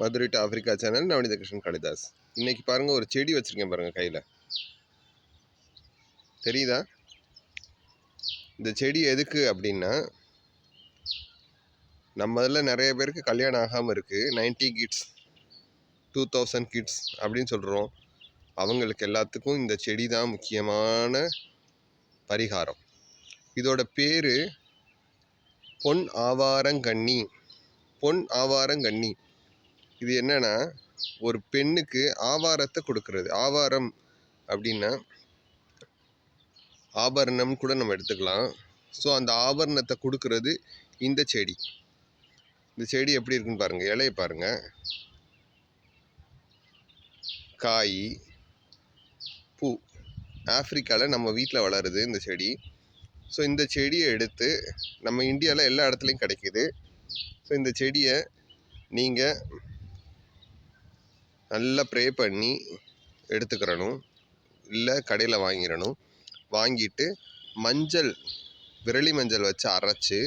Madurai to Africa channel Navanitha Krishnan Kalidas. இன்னைக்கு பாருங்கள் ஒரு செடி வச்சுருக்கேன் பாருங்கள் கையில். தெரியுதா? இந்த செடி எதுக்கு அப்படின்னா நம்ம இதில் நிறைய பேருக்கு கல்யாணம் ஆகாமல் இருக்குது ninety kids two thousand kids அப்படின்னு சொல்கிறோம் அவங்களுக்கு எல்லாத்துக்கும் இந்த செடி தான் முக்கியமான பரிகாரம். இதோட பேர் பொன் ஆவாரங்கண்ணி. பொன் ஆவாரங்கண்ணி. இது என்னென்னா ஒரு பெண்ணுக்கு ஆவாரத்தை கொடுக்கறது. ஆவாரம் அப்படின்னா ஆபரணம் கூட நம்ம எடுத்துக்கலாம். ஸோ அந்த ஆபரணத்தை கொடுக்கறது இந்த செடி. இந்த செடி எப்படி இருக்குன்னு பாருங்கள் இலையை பாருங்கள் காய் பூ. ஆஃப்ரிக்காவில் நம்ம வீட்டில் வளருது இந்த செடி. ஸோ இந்த செடியை எடுத்து நம்ம இந்தியாவில் எல்லா இடத்துலையும் கிடைக்குது. ஸோ இந்த செடியை நீங்கள் நல்லா ப்ரே பண்ணி எடுத்துக்கிறணும். இல்லை கடையில் வாங்கிடணும். வாங்கிட்டு மஞ்சள் விரலி மஞ்சள் வச்சு அரைச்சி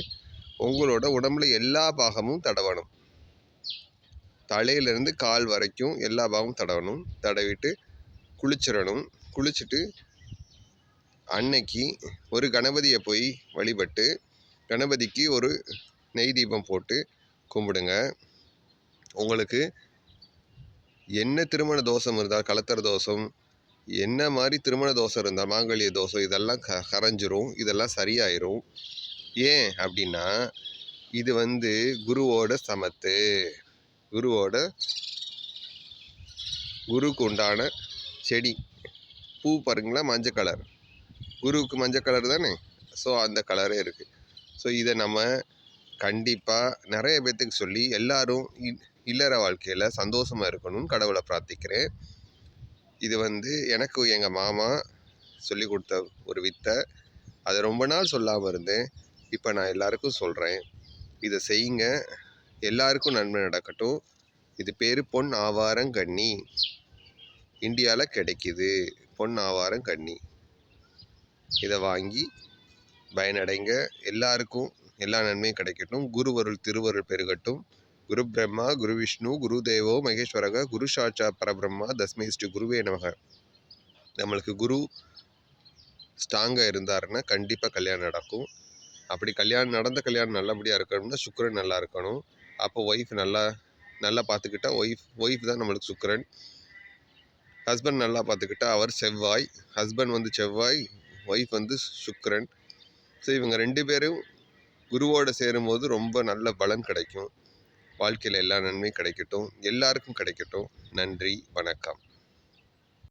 உங்களோட உடம்புல எல்லா பாகமும் தடவணும். தலையிலேருந்து கால் வரைக்கும் எல்லா பாகமும் தடவணும். தடவிட்டு குளிச்சிடணும். குளிச்சுட்டு அன்னைக்கு ஒரு கணபதியை போய் வழிபட்டு கணபதிக்கு ஒரு நெய் தீபம் போட்டு கும்பிடுங்க. உங்களுக்கு என்ன திருமண தோஷம் இருந்தால் கலத்தர தோஷம் என்ன மாதிரி திருமண தோஷம் இருந்தால் மாங்கல்ய தோஷம் இதெல்லாம் க கரைஞ்சிரும் இதெல்லாம் சரியாயிரும். ஏன் அப்படின்னா இது வந்து குருவோட சமத்து. குருவோட குருவுக்கு உண்டான செடி. பூ பாருங்களா மஞ்சள் கலர். குருவுக்கு மஞ்சள் கலர் தானே? ஸோ அந்த கலரே இருக்குது ஸோ இதை நம்ம கண்டிப்பாக நிறைய பேர்த்துக்கு சொல்லி எல்லோரும் இ- இல்லற வாழ்க்கையில் சந்தோஷமாக இருக்கணும்னு கடவுளை பிரார்த்திக்கிறேன். இது வந்து எனக்கு எங்கள் மாமா சொல்லி கொடுத்த ஒரு வித்தை. அதை ரொம்ப நாள் சொல்லாமல் இருந்தேன். இப்போ நான் எல்லாருக்கும் சொல்கிறேன் இதை செய்யுங்க. எல்லாருக்கும் நன்மை நடக்கட்டும். இது பேர் பொன் ஆவாரங்கண்ணி இந்தியாவில் கிடைக்குது. பொன் ஆவாரங்கண்ணி இதை வாங்கி பயனடைங்க. எல்லாருக்கும் எல்லா நன்மையும் கிடைக்கட்டும். குருவருள் திருவருள் பெருகட்டும். குரு பிரம்மா குரு விஷ்ணு குரு தேவோ மகேஸ்வரக குரு சாட்சா பரபிரம்மா தஸ்மை ஸ்ரீ குருவே நமக. நம்மளுக்கு குரு ஸ்ட்ராங்காக இருந்தாருன்னா கண்டிப்பாக கல்யாணம் நடக்கும். அப்படி கல்யாணம் நடந்த கல்யாணம் நல்லபடியாக இருக்கணும்னா சுக்கரன் நல்லா இருக்கணும். அப்போ ஒய்ஃப் நல்லா நல்லா பார்த்துக்கிட்டா ஒய்ஃப் ஒய்ஃப் தான் நம்மளுக்கு சுக்கரன். ஹஸ்பண்ட் நல்லா பார்த்துக்கிட்டா அவர் செவ்வாய். ஹஸ்பண்ட் வந்து செவ்வாய் ஒய்ஃப் வந்து சுக்கரன். ஸோ இவங்க ரெண்டு பேரும் குருவோடு சேரும்போது ரொம்ப நல்ல பலன் கிடைக்கும். வாழ்க்கையில் எல்லா நன்மையும் கிடைக்கட்டும். எல்லாருக்கும் கிடைக்கட்டும். நன்றி வணக்கம்.